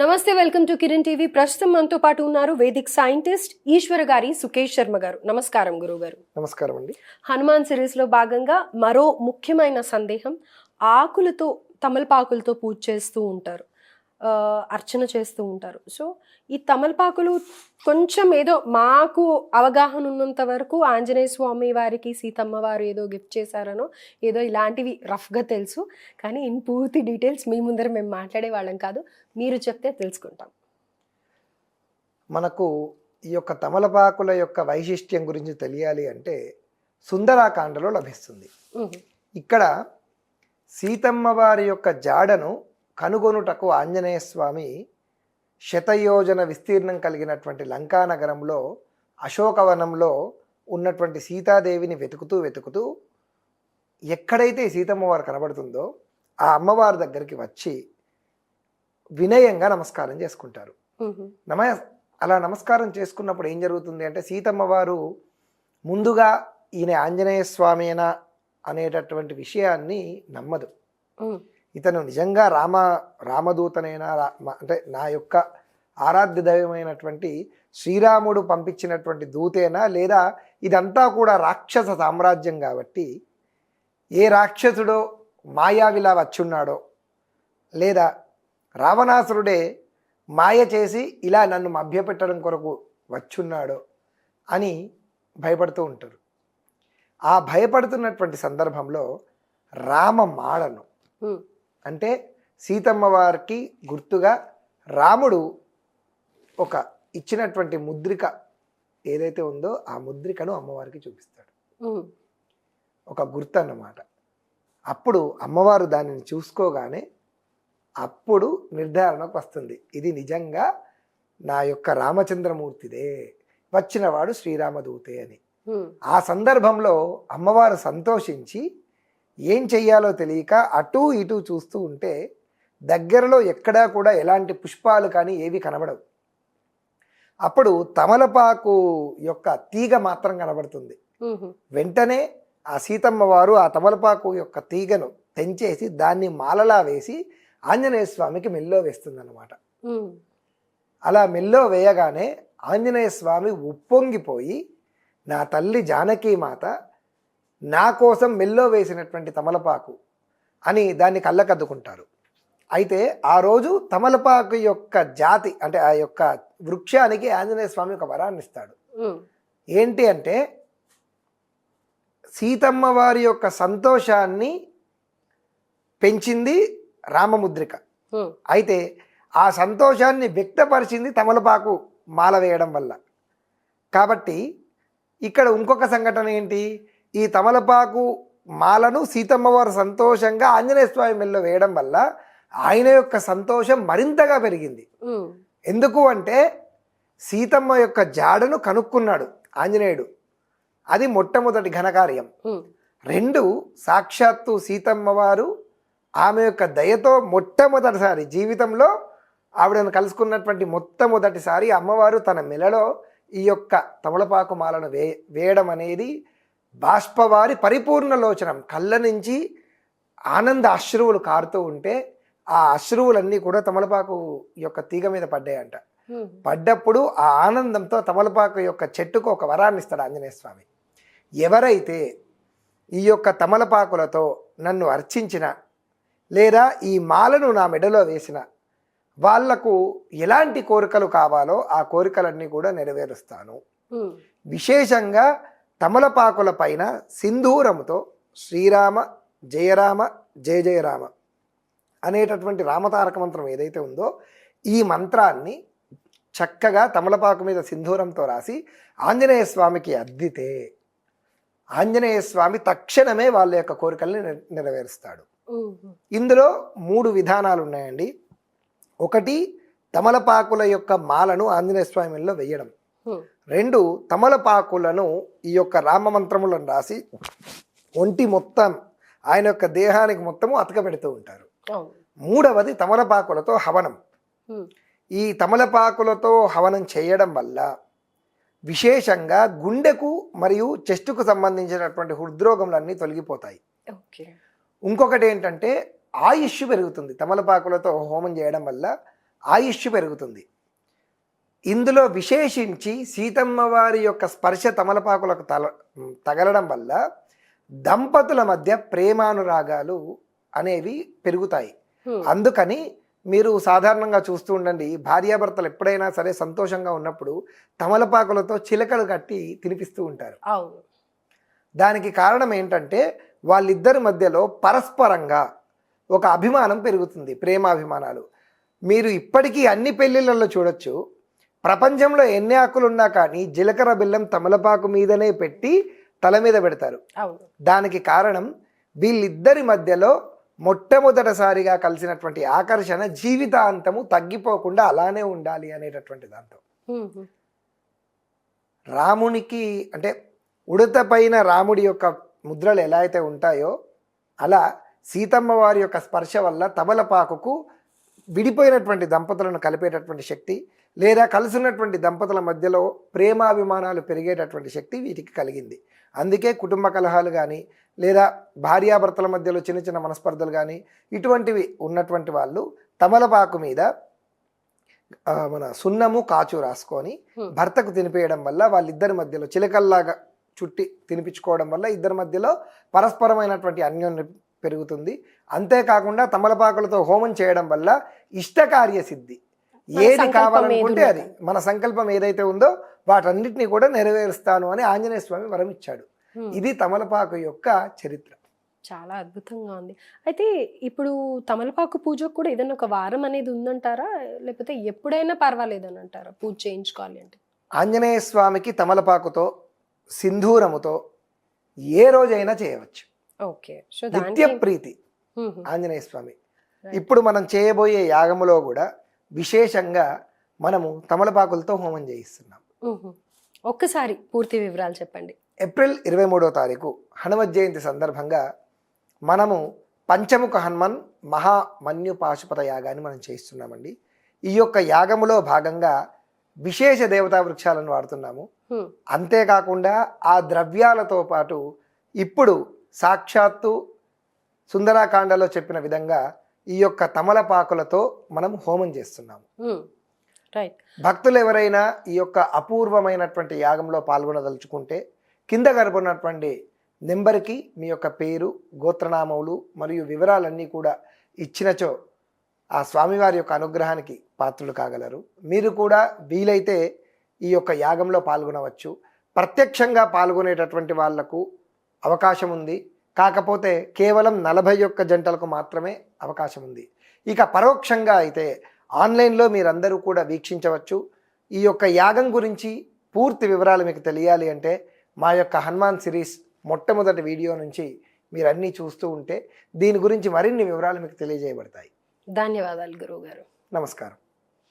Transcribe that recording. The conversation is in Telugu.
నమస్తే వెల్కమ్ టు కిరణ్ టీవీ. ప్రస్తుతం మనతో పాటు ఉన్నారు వేదిక్ సైంటిస్ట్ ఈశ్వర గారి సుకేష్ శర్మ గారు. నమస్కారం గురువు గారు నమస్కారం అండి. హనుమాన్ సిరీస్లో భాగంగా మరో ముఖ్యమైన సందేహం ఆకులతో తమలపాకులతో పూజ చేస్తూ ఉంటారు. అర్చన చేస్తూ ఉంటారు. సో ఈ తమలపాకులు కొంచెం ఏదో మాకు అవగాహన ఉన్నంత వరకు ఆంజనేయ స్వామి వారికి సీతమ్మ వారు ఏదో గిఫ్ట్ చేశారనో ఏదో ఇలాంటివి రఫ్గా తెలుసు. కానీ ఇన్ పూర్తి డీటెయిల్స్ మీ ముందర మేము మాట్లాడే వాళ్ళం కాదు. మీరు చెప్తే తెలుసుకుంటాం. మనకు ఈ యొక్క తమలపాకుల యొక్క వైశిష్ట్యం గురించి తెలియాలి అంటే సుందరాకాండలో లభిస్తుంది. ఇక్కడ సీతమ్మ వారి యొక్క జాడను కనుగొనుటకు ఆంజనేయ స్వామి శతయోజన విస్తీర్ణం కలిగినటువంటి లంకానగరంలో అశోకవనంలో ఉన్నటువంటి సీతాదేవిని వెతుకుతూ వెతుకుతూ ఎక్కడైతే సీతమ్మ వారు కనబడుతుందో ఆ అమ్మవారి దగ్గరికి వచ్చి వినయంగా నమస్కారం చేసుకుంటారు. నమ అలా నమస్కారం చేసుకున్నప్పుడు ఏం జరుగుతుంది అంటే సీతమ్మ వారు ముందుగా ఈయన ఆంజనేయ స్వామేనా అనేటటువంటి విషయాన్ని నమ్మదు. ఇతను నిజంగా రామ రామదూతనైనా రా- అంటే నా యొక్క ఆరాధ్య దైవమైనటువంటి శ్రీరాముడు పంపించినటువంటి దూతేనా? లేదా ఇదంతా కూడా రాక్షస సామ్రాజ్యం కాబట్టి ఏ రాక్షసుడో మాయావిలా వచ్చున్నాడో లేదా రావణాసురుడే మాయ చేసి ఇలా నన్ను మభ్యపెట్టడం కొరకు వచ్చున్నాడో అని భయపడుతూ ఉంటారు. ఆ భయపడుతున్నటువంటి సందర్భంలో రామ మాడను. అంటే సీతమ్మ వారికి గుర్తుగా రాముడు ఒక ఇచ్చినటువంటి ముద్రిక ఏదైతే ఉందో ఆ ముద్రికను అమ్మవారికి చూపిస్తాడు. ఒక గుర్తు అన్నమాట అప్పుడు అమ్మవారు దానిని చూసుకోగానే అప్పుడు నిర్ధారణకు వస్తుంది ఇది నిజంగా నా యొక్క రామచంద్రమూర్తిదే వచ్చినవాడు శ్రీరామదూతే అని. ఆ సందర్భంలో అమ్మవారు సంతోషించి ఏం చెయ్యాలో తెలియక అటు ఇటు చూస్తూ ఉంటే దగ్గరలో ఎక్కడా కూడా ఎలాంటి పుష్పాలు కానీ ఏవి కనబడవు అప్పుడు తమలపాకు యొక్క తీగ మాత్రం కనబడుతుంది. వెంటనే ఆ సీతమ్మ వారు ఆ తమలపాకు యొక్క తీగను తెంచేసి దాన్ని మాలలా వేసి ఆంజనేయ స్వామికి మెల్లో వేస్తుందన్నమాట. అలా మెల్లో వేయగానే ఆంజనేయ స్వామి ఉప్పొంగిపోయి నా తల్లి జానకీ మాత నా కోసం మెల్లో వేసినటువంటి తమలపాకు అని దాన్ని కళ్ళకద్దుకుంటారు. అయితే ఆ రోజు తమలపాకు యొక్క జాతి అంటే ఆ యొక్క వృక్షానికి ఆంజనేయ స్వామి ఒక వరాన్ని ఇస్తాడు. ఏంటి అంటే సీతమ్మ వారి యొక్క సంతోషాన్ని పెంచింది రామముద్రిక. అయితే ఆ సంతోషాన్ని వ్యక్తపరిచింది తమలపాకు మాల వేయడం వల్ల. కాబట్టి ఇక్కడ ఇంకొక సంఘటన ఏంటి? ఈ తమలపాకు మాలను సీతమ్మ వారు సంతోషంగా ఆంజనేయ స్వామి మెల్లో వేయడం వల్ల ఆయన యొక్క సంతోషం మరింతగా పెరిగింది. ఎందుకు అంటే సీతమ్మ యొక్క జాడను కనుక్కున్నాడు ఆంజనేయుడు అది మొట్టమొదటి ఘనకార్యం. రెండు సాక్షాత్తు సీతమ్మ వారు ఆమె యొక్క దయతో మొట్టమొదటిసారి జీవితంలో ఆవిడను కలుసుకున్నటువంటి మొట్టమొదటిసారి అమ్మవారు తన మెలలో ఈ యొక్క తమలపాకు మాలను వే వేయడం అనేది బాష్పవారి పరిపూర్ణ లోచనం కళ్ళ నుంచి ఆనంద అశ్రువులు కారుతూ ఉంటే ఆ అశ్రువులన్నీ కూడా తమలపాకు యొక్క తీగ మీద పడ్డాయంట. పడ్డప్పుడు ఆ ఆనందంతో తమలపాకు యొక్క చెట్టుకు ఒక వరాన్ని ఇస్తాడు ఆంజనేయ స్వామి ఎవరైతే ఈ యొక్క తమలపాకులతో నన్ను అర్చించిన లేదా ఈ మాలను నా మెడలో వేసిన వాళ్ళకు ఎలాంటి కోరికలు కావాలో ఆ కోరికలన్నీ కూడా నెరవేరుస్తాను. విశేషంగా తమలపాకుల పైన సింధూరముతో శ్రీరామ జయరామ జయ జయరామ అనేటటువంటి రామతారక మంత్రం ఏదైతే ఉందో ఈ మంత్రాన్ని చక్కగా తమలపాకు మీద సింధూరంతో రాసి ఆంజనేయ స్వామికి అద్దితే ఆంజనేయ స్వామి తక్షణమే వాళ్ళ యొక్క కోరికల్ని నెర- నెరవేరుస్తాడు. ఇందులో మూడు విధానాలు ఉన్నాయండి ఒకటి తమలపాకుల యొక్క మాలను ఆంజనేయ స్వామిలో వేయడం. రెండు తమలపాకులను ఈ యొక్క రామమంత్రములను రాసి ఒంటి మొత్తం ఆయన యొక్క దేహానికి మొత్తము అతకబెడుతూ ఉంటారు. అవును. మూడవది తమలపాకులతో హవనం. ఈ తమలపాకులతో హవనం చేయడం వల్ల విశేషంగా గుండెకు మరియు చెస్టుకు సంబంధించినటువంటి హృద్రోగములన్నీ తొలగిపోతాయి. ఇంకొకటి ఏంటంటే ఆయుష్ పెరుగుతుంది. తమలపాకులతో హోమం చేయడం వల్ల ఆయుష్ పెరుగుతుంది. ఇందులో విశేషించి సీతమ్మ వారి యొక్క స్పర్శ తమలపాకులకు తల తగలడం వల్ల దంపతుల మధ్య ప్రేమానురాగాలు అనేవి పెరుగుతాయి. అందుకని మీరు సాధారణంగా చూస్తూ ఉండండి భార్యాభర్తలు ఎప్పుడైనా సరే సంతోషంగా ఉన్నప్పుడు తమలపాకులతో చిలకలు కట్టి తినిపిస్తూ ఉంటారు. దానికి కారణం ఏంటంటే వాళ్ళిద్దరి మధ్యలో పరస్పరంగా ఒక అభిమానం పెరుగుతుంది ప్రేమాభిమానాలు. మీరు ఇప్పటికీ అన్ని పెళ్ళిళ్ళల్లో చూడొచ్చు ప్రపంచంలో ఎన్ని ఆకులు ఉన్నా కానీ జీలకర్ర బెల్లం తమలపాకు మీదనే పెట్టి తల మీద పెడతారు. దానికి కారణం వీళ్ళిద్దరి మధ్యలో మొట్టమొదటిసారిగా కలిసినటువంటి ఆకర్షణ జీవితాంతము తగ్గిపోకుండా అలానే ఉండాలి అనేటటువంటి దాంతో. రామునికి అంటే ఉడత పైన రాముడి యొక్క ముద్రలు ఎలా అయితే ఉంటాయో అలా సీతమ్మ వారి యొక్క స్పర్శ వల్ల తమలపాకుకు విడిపోయినటువంటి దంపతులను కలిపేటటువంటి శక్తి లేదా కలిసినటువంటి దంపతుల మధ్యలో ప్రేమాభిమానాలు పెరిగేటటువంటి శక్తి వీటికి కలిగింది. అందుకే కుటుంబ కలహాలు కానీ లేదా భార్యాభర్తల మధ్యలో చిన్న చిన్న మనస్పర్ధలు కానీ ఇటువంటివి ఉన్నటువంటి వాళ్ళు తమలపాకు మీద మన సున్నము కాచు రాసుకొని. భర్తకు తినిపేయడం వల్ల వాళ్ళిద్దరి మధ్యలో చిలకల్లాగా చుట్టి తినిపించుకోవడం వల్ల ఇద్దరి మధ్యలో పరస్పరమైనటువంటి అన్యోన్యం పెరుగుతుంది. అంతేకాకుండా తమలపాకులతో హోమం చేయడం వల్ల ఇష్టకార్య సిద్ధి. ఏది కావాలనుకుంటే అది. మన సంకల్పం ఏదైతే ఉందో వాటన్నిటిని కూడా నెరవేరుస్తాను అని ఆంజనేయ స్వామి వరం ఇచ్చాడు. ఇది తమలపాకు యొక్క చరిత్ర. చాలా అద్భుతంగా ఉంది. అయితే ఇప్పుడు తమలపాకు పూజకు కూడా ఏదైనా ఒక వారం అనేది ఉందంటారా? లేకపోతే ఎప్పుడైనా పర్వాలేదని అంటారా? పూజ చేయించుకోవాలి అంటే. ఆంజనేయ స్వామికి తమలపాకుతో సింధూరముతో ఏ రోజైనా చేయవచ్చు. ఓకే. నిత్య ప్రీతి. ఆంజనేయ స్వామి. ఇప్పుడు మనం చేయబోయే యాగములో కూడా విశేషంగా మనము తమలపాకులతో హోమం చేయిస్తున్నాం. ఒక్కసారి పూర్తి వివరాలు చెప్పండి. ఏప్రిల్ ఇరవై మూడో తారీఖు హనుమత్ జయంతి సందర్భంగా మనము పంచముఖ హనుమన్ మహామన్యు పాశుపత యాగాన్ని మనం చేయిస్తున్నామండి. ఈ యొక్క యాగములో భాగంగా విశేష దేవతా వృక్షాలను వాడుతున్నాము. అంతేకాకుండా ఆ ద్రవ్యాలతో పాటు ఇప్పుడు సాక్షాత్తు సుందరాకాండలో చెప్పిన విధంగా ఈ యొక్క తమలపాకులతో మనం హోమం చేస్తున్నాము. రైట్ భక్తులు ఎవరైనా ఈ యొక్క అపూర్వమైనటువంటి యాగంలో పాల్గొనదలుచుకుంటే కింద గడపడినటువంటి నెంబర్కి మీ యొక్క పేరు గోత్రనామములు మరియు వివరాలన్నీ కూడా ఇచ్చినచో ఆ స్వామివారి యొక్క అనుగ్రహానికి పాత్రులు కాగలరు. మీరు కూడా వీలైతే ఈ యొక్క యాగంలో పాల్గొనవచ్చు. ప్రత్యక్షంగా పాల్గొనేటటువంటి వాళ్ళకు అవకాశం ఉంది కాకపోతే కేవలం నలభై ఒక్క జంటలకు మాత్రమే అవకాశం ఉంది. ఇక పరోక్షంగా అయితే ఆన్లైన్లో మీరందరూ కూడా వీక్షించవచ్చు. ఈ యొక్క యాగం గురించి పూర్తి వివరాలు మీకు తెలియాలి అంటే మా యొక్క హనుమాన్ సిరీస్ మొట్టమొదటి వీడియో నుంచి మీరు అన్నీ చూస్తూ ఉంటే దీని గురించి మరిన్ని వివరాలు మీకు తెలియజేయబడతాయి. ధన్యవాదాలు గురువు గారు నమస్కారం.